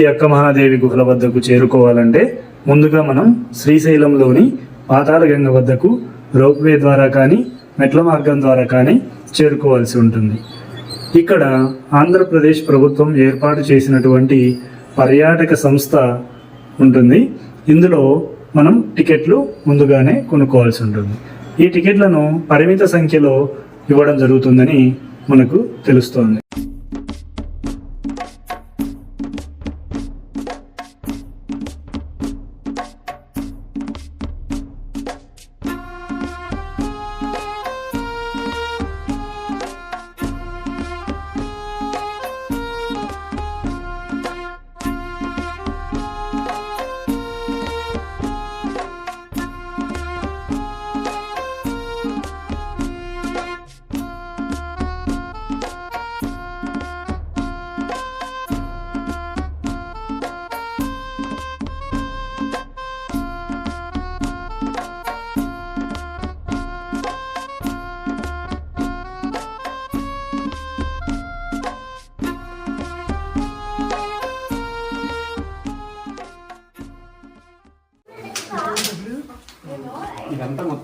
ఈ అక్క మహాదేవి గుహల వద్దకు చేరుకోవాలంటే ముందుగా మనం శ్రీశైలంలోని పాతాళగంగ వద్దకు రోప్వే ద్వారా కానీ మెట్ల మార్గం ద్వారా కానీ చేరుకోవాల్సి ఉంటుంది. ఇక్కడ ఆంధ్రప్రదేశ్ ప్రభుత్వం ఏర్పాటు చేసినటువంటి పర్యాటక సంస్థ ఉంటుంది. ఇందులో మనం టికెట్లు ముందుగానే కొనుక్కోవాల్సి ఉంటుంది. ఈ టికెట్లను పరిమిత సంఖ్యలో ఇవ్వడం జరుగుతుందని మనకు తెలుస్తోంది.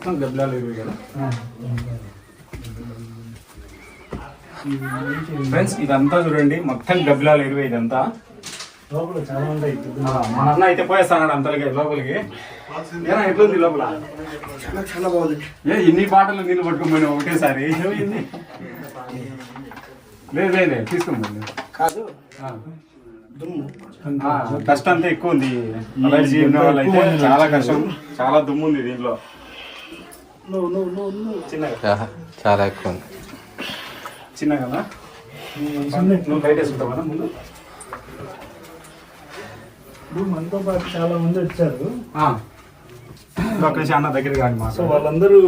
మొత్తం గబ్బిలాలు ఇవి కదా. ఫ్రెండ్స్ ఇదంతా చూడండి మొత్తం గబ్బిలాలు ఇరవై ఇదంతా. లోపల చాలా ఉంటాయి. మా అన్న అయితే పోయేస్తాడు అంతలకి లోపలికి. ఏనా ఎట్లుంది లోపల? చాలా బాగుంది. ఏ ఇన్ని బాటలు నీళ్ళు పట్టుకోమని ఒకటేసారి? ఏమైంది? లేదు లేదు తీసుకోమని కాదు. డస్ట్ అంతా ఎక్కువ ఉంది. అలర్జీ ఉన్న వాళ్ళైతే చాలా కష్టం. చాలా దుమ్ము ఉంది దీంట్లో నువ్వు నువ్వు నువ్వు నువ్వు చిన్నగా చా- చాలా ఎక్కువ ఉంది. చిన్న కదా నువ్వు బయట వేసుకుంటావు కదా ముందు? ఇప్పుడు మనతో పాటు చాలా మంది వచ్చారు. చాలా దగ్గర కానీ సో మాట వాళ్ళందరూ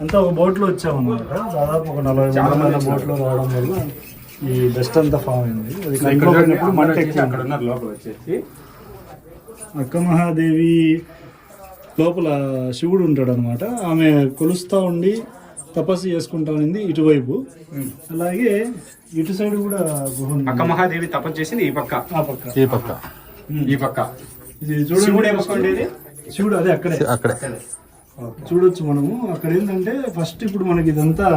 అంతా ఒక బోట్లో వచ్చామన్నమాట. దాదాపు ఒక నలభై చాలా మంది బోట్లో రావడం వల్ల ఈ డస్ట్ అంతా ఫామ్ అయింది. అక్క మహాదేవి లోపల శివుడు ఉంటాడు అనమాట ఆమె కొలుస్తా ఉండి తపస్సు చేసుకుంటా ఉంది ఇటువైపు. అలాగే ఇటు సైడ్ కూడా గుహ ఉంది. మహాదేవి తపస్సు చేసింది ఈ పక్క. ఆ పక్క. ఈ పక్క. ఈ పక్క. ఇది శివుడు చూడండి శివుడు అదే అక్కడే. అక్కడే. చూడొచ్చు మనము. అక్కడ ఏంటంటే ఫస్ట్ ఇప్పుడు మనకి ఇదంతా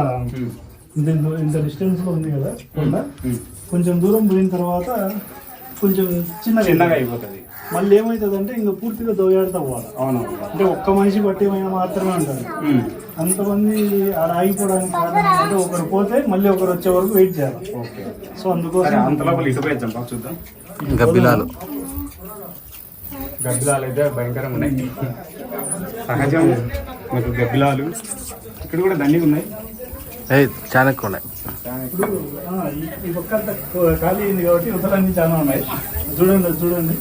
ఇంత ఇంత డిస్టెన్స్లో ఉంది కదా కొండ. కొంచెం దూరం పోయిన తర్వాత కొంచెం చిన్నగా చిన్నగా అయిపోతుంది. మళ్ళీ ఏమవుతుంది అంటే ఇంకా పూర్తిగా దోయాడుతా పోవాలి అవునవును. అంటే ఒక్క మనిషి పట్టేమైనా మాత్రమే ఉంటుంది అంతమంది ఆడ ఆగిపోవడానికి కారణం ఏంటంటే ఒకరు పోతే మళ్ళీ ఒకరు వచ్చే వరకు వెయిట్ చేయాలి. ఓకే. సో అందుకోసం అంత లోపల ఇటు పోయి జంపా చూద్దాం. గబ్బిలాలు. గబ్బిలాలు అయితే భయంకరంగా ఉన్నాయి. సహజం. మీకు గబ్బిలాలు. ఇక్కడ కూడా దండిగా ఉన్నాయి. చాలా ఎక్కువ ఉన్నాయి ఇప్పుడు ఆ, ఈ- అంతా ఖాళీ అయింది కాబట్టి ఉత్తరాన్ని చాలా ఉన్నాయి. చూడండి చూడండి.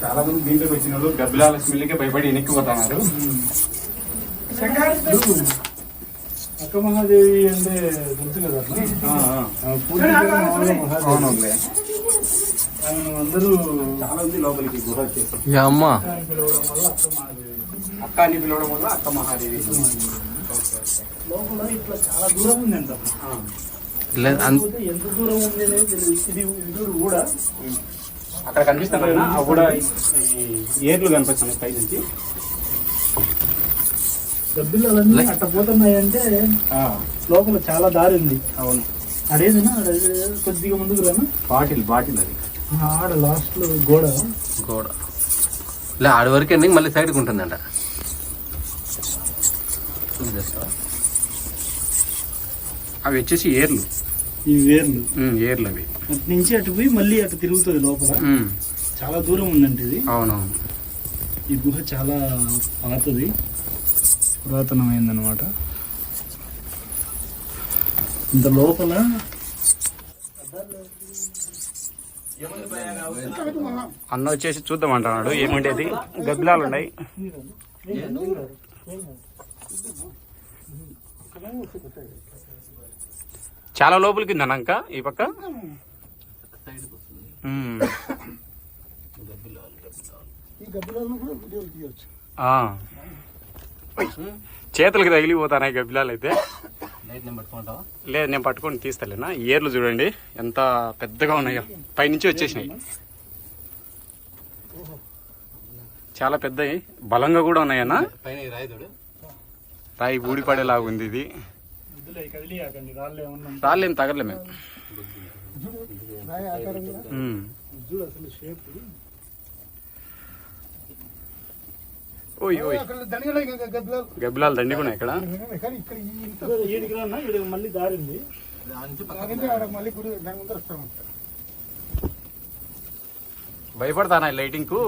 చాలా మంది దీంట్లోకి వచ్చిన వాళ్ళు గబ్బిలాల స్మెల్కి భయపడి వెనక్కిపోతున్నారు. ఇప్పుడు అక్క మహాదేవి అంటే తెలుసు కదా ఆయన అందరూ చాలా మంది లోపలికి గుహ వచ్చేసి ఇక అమ్మ. అక్క అని పిలవడం వల్ల అక్క మహాదేవి. లోపల ఇట్లా చాలా దూరం ఉంది అంట ఎంత దూరం ఉంది ఇది ఇది కూడా అక్కడ కనిపిస్తాను అవి కూడా ఈ ఏర్లు కనిపిస్తున్నాయి పై నుంచి. డబ్బులన్నీ అట్ట పోతున్నాయి అంటే ఆ, లోపల చాలా దారి ఉంది. అవును. అదేదన్నా కొద్దిగా ముందుకు రానా? బాటిల్ బాటిల్ అది. ఆడ లాస్ట్లో గోడ. గోడ. లే ఆడి వరకు ఎండింగ్ మళ్ళీ సైడ్కి ఉంటుందంట. చూసేస్తావా? అవి వచ్చేసి ఏర్లు. వేర్లు. ఉమ్, ఏర్లు అవి. అటు నుంచి అటు పోయి మళ్ళీ అటు తిరుగుతుంది లోపల. చాలా దూరం ఉందంటే ఇది. అవునవును. ఈ గుహ చాలా పాతది. పురాతనమైందనమాట ఇంత లోపల అన్న వచ్చేసి చూద్దాం అంటున్నాడు ఏముండేది? గబ్బిలాలు ఉన్నాయి చాలా లోపలికి ఉందన్నాక ఈ పక్క? ఉమ్. తగిలిపోతానాయి చేతులకి గబ్బిలాలు అయితే. లేదు నేను పట్టుకొని తీస్తలేనా? ఏర్లు చూడండి ఎంత పెద్దగా ఉన్నాయో. పైనుంచి వచ్చేసినాయి. చాలా పెద్దవి బలంగా కూడా ఉన్నాయన్నా. పైన రాయి ఊడిపడేలాగా ఉంది ఇది. రాళ్ళేం తగలే మేము. ఓయ్ ఓయ్. గబ్బిలాలు దండి కూడా ఇక్కడ. ఇక్కడ మళ్ళీ దారింది భయపడతానా లైటింగ్కు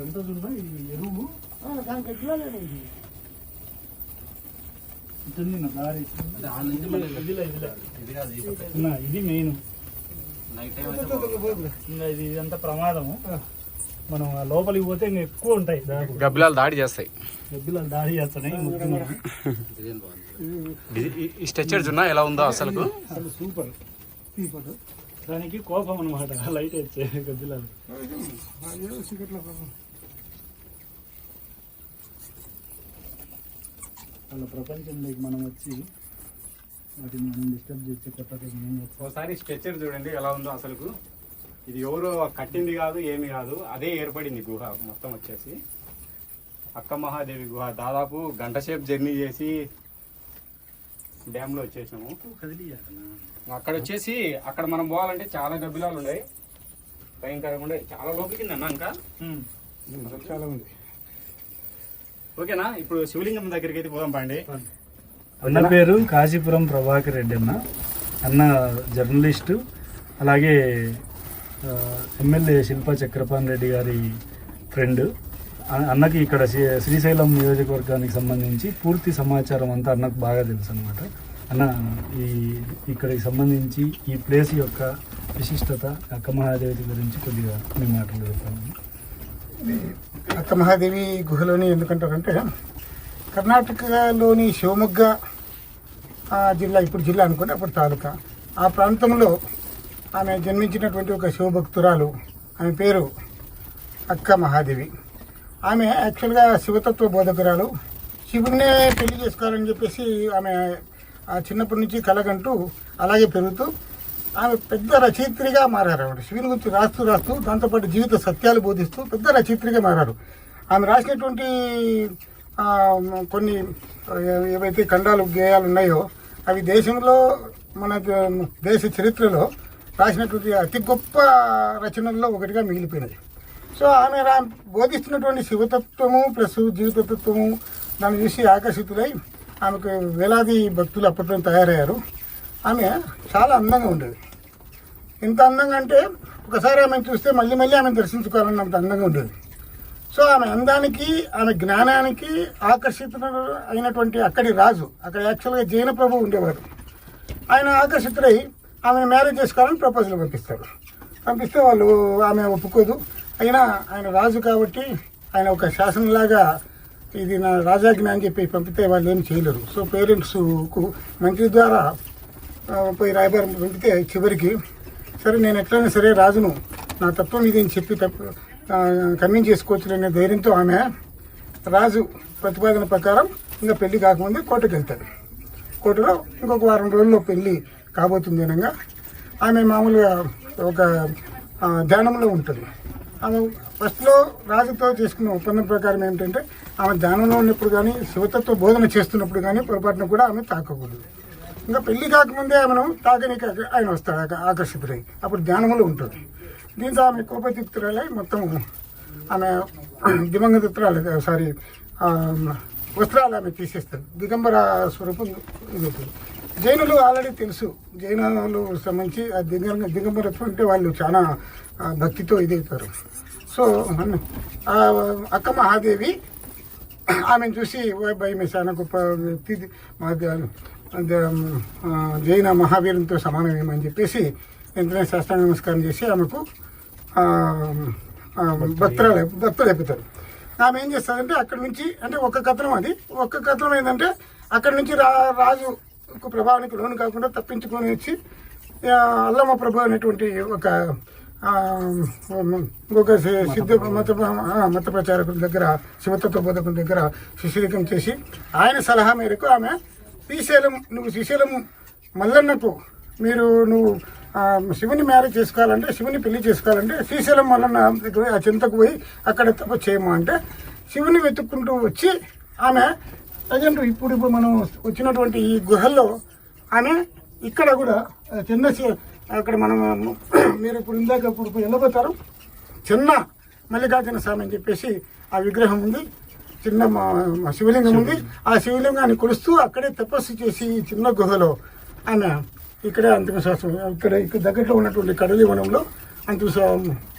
ఎంత చూడా ఈ ఎరువు. దాని గబ్బిలాలేనా ఇది? మెయిన్. ఇది ఇదంతా ప్రమాదము. మనం ఆ లోపలికి పోతే ఇంకా ఎక్కువ ఉంటాయి గబ్బిలాలు దాడి చేస్తాయి. గబ్బిలాలు దాడి డి- ఈ- స్ట్రక్చర్ చున్నా ఎలా ఉందో అసలు సూపర్. దానికి కోపం అనమాట లైట్ వచ్చే గబ్బిలాలు. వాళ్ళ ప్రపంచంలోకి మనం వచ్చి వాటిని మనం డిస్టర్బ్ చేసే కొత్త ఒకసారి స్ట్రక్చర్ చూడండి ఎలా ఉందో అసలు ఇది ఎవరో కట్టింది కాదు ఏమి కాదు అదే ఏర్పడింది గుహ మొత్తం వచ్చేసి. అక్క మహాదేవి గుహ దాదాపు గంట సేపు జర్నీ చేసి డ్యామ్లో వచ్చేసాము అక్కడ వచ్చేసి అక్కడ మనం పోవాలంటే చాలా గబ్బిలాలు ఉన్నాయి. భయంకరంగా ఉండే చాలా లోపలికి అన్న ఇంకా? చాలా ఉంది. ఓకేనా? ఇప్పుడు శివలింగం దగ్గరికి అయితే పోదాం పండి. అన్న పేరు కాశీపురం ప్రభాకర్ రెడ్డి అన్న. అన్న జర్నలిస్టు అలాగే ఎమ్మెల్యే శిల్పా చక్రపాణి రెడ్డి గారి ఫ్రెండ్. అన్నకి ఇక్కడ శ్రీ- శ్రీశైలం నియోజకవర్గానికి సంబంధించి పూర్తి సమాచారం అంతా అన్నకు బాగా తెలుసు అనమాట అన్న ఈ ఇక్కడికి సంబంధించి ఈ ప్లేస్ యొక్క విశిష్టత అక్క మహాదేవి గురించి కొద్దిగా మీ మాటలు చెప్పండి అక్క మహాదేవి గుహలోని ఎందుకంటారంటే కర్ణాటకలోని శివమొగ్గ జిల్లా ఇప్పుడు జిల్లా అనుకోండి అప్పుడు తాలూకా. ఆ ప్రాంతంలో ఆమె జన్మించినటువంటి ఒక శివభక్తురాలు ఆమె పేరు అక్క మహాదేవి ఆమె యాక్చువల్గా శివతత్వ బోధకురాలు. శివుణ్ణే పెళ్ళి చేసుకోవాలని చెప్పేసి ఆమె చిన్నప్పటి నుంచి కలగంటూ అలాగే పెరుగుతూ ఆమె పెద్ద రచయిత్రిగా మారారు ఆవిడ. శివుని గురించి రాస్తూ రాస్తూ దాంతోపాటు జీవిత సత్యాలు బోధిస్తూ పెద్ద రచయిత్రిగా మారారు. ఆమె రాసినటువంటి కొన్ని ఏవైతే ఖండాలు గేయాలు ఉన్నాయో అవి దేశంలో మన దేశ చరిత్రలో రాసినటువంటి అతి గొప్ప రచనల్లో ఒకటిగా మిగిలిపోయినది సో ఆమె రా బోధిస్తున్నటువంటి శివతత్వము ప్లస్ జీవితతత్వము దాన్ని చూసి ఆకర్షితులై ఆమెకు వేలాది భక్తులు అప్పట్లో తయారయ్యారు. ఆమె చాలా అందంగా ఉండేది. ఇంత అందంగా అంటే ఒకసారి ఆమెను చూస్తే మళ్ళీ మళ్ళీ ఆమెను దర్శించుకోవాలన్నంత అందంగా ఉండేది. సో ఆమె అందానికి ఆమె జ్ఞానానికి ఆకర్షిత అయినటువంటి అక్కడి రాజు అక్కడ యాక్చువల్గా జైన ప్రభు ఉండేవారు ఆయన ఆకర్షితుడై ఆమెను మ్యారేజ్ చేసుకోవాలని ప్రపోజల్ పంపిస్తాడు. పంపిస్తే వాళ్ళు ఆమె ఒప్పుకోదు. అయినా ఆయన రాజు కాబట్టి ఆయన ఒక శాసనంలాగా ఇది నా రాజాజ్ఞ అని చెప్పి పంపితే వాళ్ళు ఏం చేయలేరు. సో పేరెంట్స్కు మంత్రి ద్వారా పోయి రాయబారం పంపితే చివరికి సరే నేను ఎట్లయినా సరే రాజును నా తత్వం ఇది అని చెప్పి తప్ప కన్విన్స్ చేసుకోవచ్చుననే ధైర్యంతో ఆమె రాజు ప్రతిపాదన ప్రకారం ఇంకా పెళ్ళి కాకముందే కోటకి వెళ్తాడు. కోటలో ఇంకొక వారం రోజుల్లో పెళ్ళి కాబోతుంది అనగా ఆమె మామూలుగా ఒక ధ్యానంలో ఉంటుంది. ఆమె ఫస్ట్లో రాజుతో చేసుకున్న ఒప్పందం ప్రకారం ఏంటంటే ఆమె ధ్యానంలో ఉన్నప్పుడు కానీ శివతత్వ బోధన చేస్తున్నప్పుడు కానీ పొరపాటున కూడా ఆమె తాకకూడదు. ఇంకా పెళ్ళి కాకముందే ఆమెను తాగనీకి ఆయన వస్తాడు ఆక- ఆకర్షితుడై. అప్పుడు ధ్యానములు ఉంటుంది. దీంతో ఆమె కోపతిక్తురాలై మొత్తం ఆమె దివంగతిత్రాలు సారీ వస్త్రాలు ఆమె తీసేస్తారు దిగంబర స్వరూపం ఇది జైనులు ఆల్రెడీ తెలుసు. జైనులు సంబంధించి ఆ దిగంబ దిగంబరత్వం అంటే వాళ్ళు చాలా భక్తితో ఇదవుతారు సో అక్క మహాదేవి ఆమెను చూసి భయం వేసి మీ గొప్ప వ్యక్తి జైన మహావీరునితో సమానమేమని చెప్పేసి వెంటనే శాస్త్రాంగ నమస్కారం చేసి ఆమెకు భక్తురాలు భక్తులు అయిపోతారు ఆమె ఏం చేస్తుందంటే అక్కడి నుంచి అంటే ఒక కథనం అది. ఒక్క కథనం ఏంటంటే అక్కడి నుంచి రా రాజు ప్రభావానికి లోను కాకుండా తప్పించుకొని వచ్చి అల్లమ్మ ప్రభు అనేటువంటి ఒక ఇంకొక సి- సిద్ధ మత మత ప్రచారకుల దగ్గర శివతత్వ బోధకుల దగ్గర శిష్యరికం చేసి ఆయన సలహా మేరకు ఆమె శ్రీశైలం నువ్వు శ్రీశైలం మల్లన్నకు మీరు నువ్వు శివుని మ్యారేజ్ చేసుకోవాలంటే శివుని పెళ్ళి చేసుకోవాలంటే శ్రీశైలం మల్లన్న దగ్గర ఆ చింతకు పోయి అక్కడ తప్ప చేయమా అంటే శివుని వెతుక్కుంటూ వచ్చి ఆమె ప్రజెంట్ ఇప్పుడు ఇప్పుడు మనం వచ్చినటువంటి ఈ గుహల్లో ఆమె ఇక్కడ కూడా ఆ, చిన్న అక్కడ మనం మీరు ఇప్పుడు ఇందాక ఇప్పుడు వెళ్ళబోతారు. చిన్న మల్లికార్జున స్వామి అని చెప్పేసి ఆ విగ్రహం ఉంది. చిన్న మా- శివలింగం ఉంది. ఆ శివలింగాన్ని కొలుస్తూ అక్కడే తపస్సు చేసి ఈ చిన్న గుహలో ఆమె ఇక్కడే అంతిమ శ్వాస ఇక్కడ ఇక్కడ దగ్గరలో ఉన్నటువంటి కడలివనంలో అంతిమ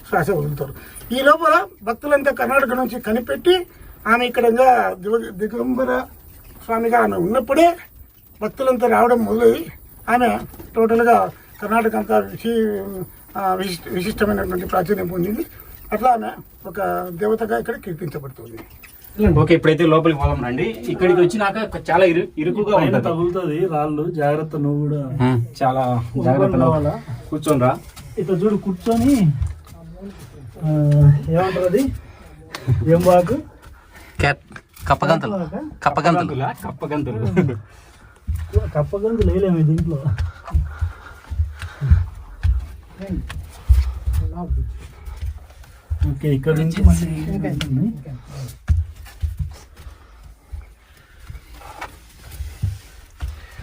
శ్వాస వదులుతారు. ఈ లోపల భక్తులంతా కర్ణాటక నుంచి కనిపెట్టి ఆమె ఇక్కడ దివ దిగంబర స్వామిగా ఆమె ఉన్నప్పుడే భక్తులంతా రావడం మొదలై ఆమె టోటల్గా కర్ణాటక అంతా విశి విశిష్టమైనటువంటి ప్రాచుర్యం పొందింది. అట్లా ఆమె ఒక దేవతగా ఇక్కడ కీర్తించబడుతుంది. ఓకే ఇప్పుడైతే లోపలికి పోదాం రండి. ఇక్కడికి వచ్చినాక చాలా ఇరు ఇరుకుగా ఉంటుంది. తగులుతుంది రాళ్ళు జాగ్రత్త నువ్వు కూడా. చాలా జాగ్రత్తగా కూర్చోనరా ఇట్లా చూడు కూర్చొని ఏమంటారు అది? ఏం బాగు క్యాట్ కప్పగంతలు. కప్పగంతలు. కప్పగంతులు? కప్పగంతులు. లేలేమే దీంట్లో. ఓకే ఇక్కడ నుంచి మళ్ళీ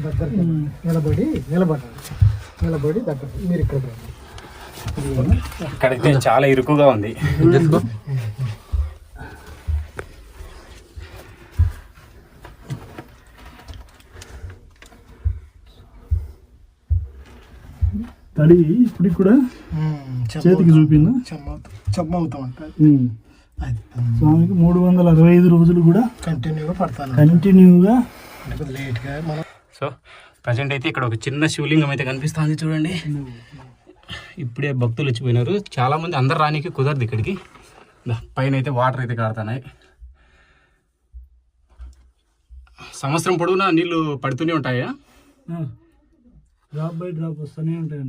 దగ్గర నిలబడి నిలబడాలి నిలబడి దగ్గర మీరు ఇక్కడ రండి. ఇక్కడైతే చాలా ఇరుకుగా ఉంది. తడి ఇప్పుడు కూడా చేతికి చూపిందా? చెమ్మ చెమ్మ అవుతాం అంటే ఉమ్. అది. స్వామికి మూడు వందల అరవై ఐదు రోజులు కూడా కంటిన్యూగా పడతాను. కంటిన్యూగా లేట్గా మనం సో ప్రజెంట్ అయితే ఇక్కడ ఒక చిన్న శివలింగం అయితే కనిపిస్తుంది చూడండి. ఇప్పుడే భక్తులు వచ్చిపోయినారు. చాలా మంది అందరు రానికి కుదరదు ఇక్కడికి. పైన అయితే వాటర్ అయితే కారుతున్నాయి. సంవత్సరం పొడవునా నీళ్ళు పడుతూనే ఉంటాయా? డ్రాప్ బై డ్రాప్ వస్తూనే ఉంటాయి.